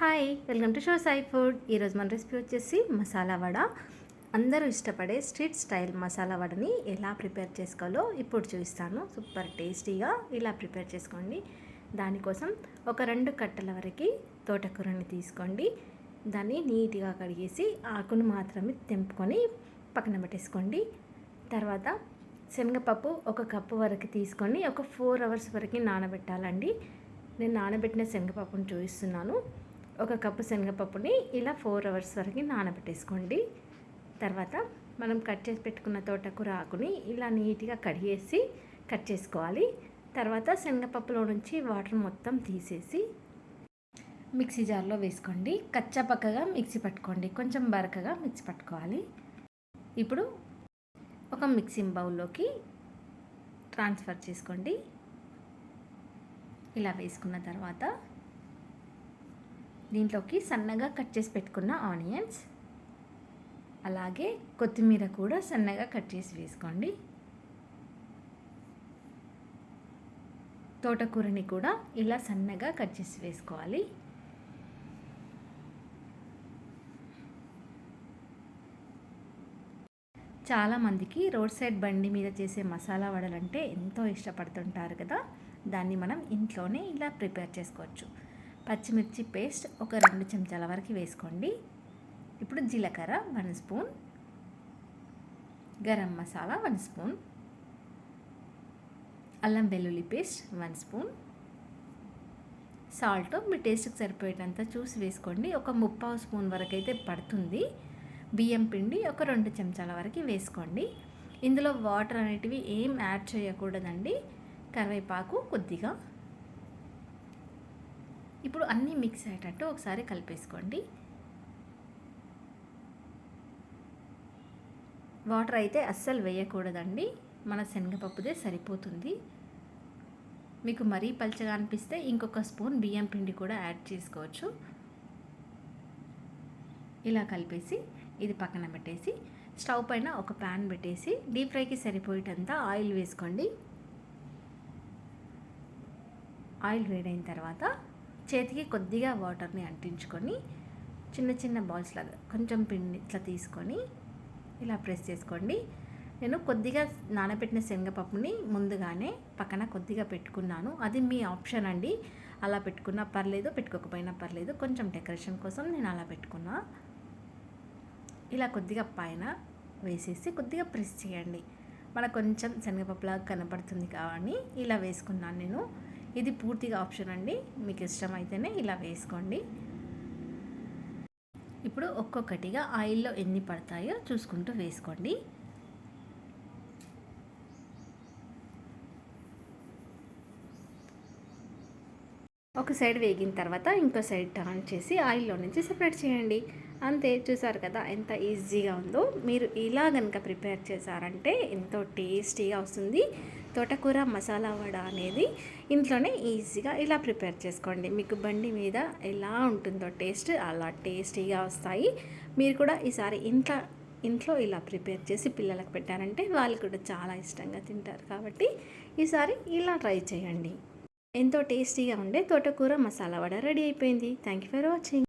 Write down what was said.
Hi welcome to show Sai food. ఈరోజు మన recipe వచ్చేసి మసాలా వడ. అందరూ ఇష్టపడే స్ట్రీట్ స్టైల్ మసాలా వడని ఎలా ప్రిపేర్ చేసుకోవాలో ఇప్పుడు చూపిస్తాను. సూపర్ టేస్టీగా ఇలా ప్రిపేర్ చేసుకోండి. దానికోసం ఒక రెండు కట్టల వరకు తోటకూరని తీసుకోండి. దాన్ని నీట్గా కడిగేసి ఆకును మాత్రమే తెంపుకొని పక్కన పెట్టేసుకోండి. తర్వాత శనగపప్పు ఒక కప్పు వరకు తీసుకొని ఒక ఫోర్ అవర్స్ వరకు నానబెట్టాలండి. నేను నానబెట్టిన శనగపప్పును చూపిస్తున్నాను. ఒక కప్పు శనగపప్పుని ఇలా ఫోర్ అవర్స్ వరకు నానబెట్టేసుకోండి. తర్వాత మనం కట్ చేసి పెట్టుకున్న తోటకూర ఆకుని ఇలా నీట్గా కడిగేసి కట్ చేసుకోవాలి. తర్వాత శనగపప్పులో నుంచి వాటర్ మొత్తం తీసేసి మిక్సీ జార్లో వేసుకోండి. కచ్చా పక్కగా మిక్సీ పట్టుకోండి. కొంచెం బరకగా మిక్సీ పట్టుకోవాలి. ఇప్పుడు ఒక మిక్సింగ్ బౌల్లోకి ట్రాన్స్ఫర్ చేసుకోండి. ఇలా వేసుకున్న తర్వాత దీంట్లోకి సన్నగా కట్ చేసి పెట్టుకున్న ఆనియన్స్ అలాగే కొత్తిమీర కూడా సన్నగా కట్ చేసి వేసుకోండి. తోటకూరని కూడా ఇలా సన్నగా కట్ చేసి వేసుకోవాలి. చాలామందికి రోడ్ సైడ్ బండి మీద చేసే మసాలా వడలంటే ఎంతో ఇష్టపడుతుంటారు కదా దాన్ని మనం ఇంట్లోనే ఇలా ప్రిపేర్ చేసుకోవచ్చు. పచ్చిమిర్చి పేస్ట్ ఒక రెండు చెంచాల వరకు వేసుకోండి. ఇప్పుడు జీలకర్ర one spoon. Garam masala one spoon. అల్లం వెల్లుల్లి పేస్ట్ వన్ స్పూన్. సాల్ట్ మీ టేస్ట్కి సరిపోయేటంత చూసి వేసుకోండి. ఒక ముప్పావు స్పూన్ వరకు అయితే పడుతుంది. బియ్యం పిండి ఒక రెండు చెంచాల వరకు వేసుకోండి. ఇందులో వాటర్ అనేటివి ఏం యాడ్ చేయకూడదండి. కరివేపాకు కొద్దిగా. ఇప్పుడు అన్నీ మిక్స్ అయ్యేటట్టు ఒకసారి కలిపేసుకోండి. వాటర్ అయితే అస్సలు వేయకూడదండి. మన శనగపప్పుదే సరిపోతుంది. మీకు మరీ పల్చగా అనిపిస్తే ఇంకొక స్పూన్ బియ్యం పిండి కూడా యాడ్ చేసుకోవచ్చు. ఇలా కలిపేసి ఇది పక్కన పెట్టేసి స్టవ్ పైన ఒక ప్యాన్ పెట్టేసి డీప్ ఫ్రైకి సరిపోయేటంత ఆయిల్ వేసుకోండి. ఆయిల్ వేడైన తర్వాత చేతికి కొద్దిగా వాటర్ని అంటించుకొని చిన్న చిన్న బాల్స్ లాగా కొంచెం పిండి ఇట్లా తీసుకొని ఇలా ప్రెస్ చేసుకోండి. నేను కొద్దిగా నానబెట్టిన శనగపప్పుని ముందుగానే పక్కన కొద్దిగా పెట్టుకున్నాను. అది మీ ఆప్షన్ అండి. అలా పెట్టుకున్నా పర్లేదు పెట్టుకోకపోయినా పర్లేదు. కొంచెం డెకరేషన్ కోసం నేను అలా పెట్టుకున్నా. ఇలా కొద్దిగా పైన వేసేసి కొద్దిగా ప్రెస్ చేయండి. మనకు కొంచెం శనగపప్పులాగా కనపడుతుంది కాబట్టి ఇలా వేసుకున్నాను నేను. ఇది పూర్తిగా ఆప్షన్ అండి. మీకు ఇష్టమైతేనే ఇలా వేసుకోండి. ఇప్పుడు ఒక్కొక్కటిగా ఆయిల్లో ఎన్ని పడతాయో చూసుకుంటూ వేసుకోండి. ఒక సైడ్ వేగిన తర్వాత ఇంకో సైడ్ టర్న్ చేసి ఆయిల్లో నుంచి సెపరేట్ చేయండి. అంతే చూసారు కదా ఎంత ఈజీగా ఉందో. మీరు ఇలా కనుక ప్రిపేర్ చేశారంటే ఎంతో టేస్టీగా వస్తుంది. తోటకూర మసాలా వడ అనేది ఇంట్లోనే ఈజీగా ఇలా ప్రిపేర్ చేసుకోండి. మీకు బండి మీద ఎలా ఉంటుందో టేస్ట్ అలా టేస్టీగా వస్తాయి. మీరు కూడా ఈసారి ఇంట్లో ఇంట్లో ఇలా ప్రిపేర్ చేసి పిల్లలకు పెట్టారంటే వాళ్ళు కూడా చాలా ఇష్టంగా తింటారు. కాబట్టి ఈసారి ఇలా ట్రై చేయండి. ఎంతో టేస్టీగా ఉండే తోటకూర మసాలా వడ రెడీ అయిపోయింది. Thank you for watching.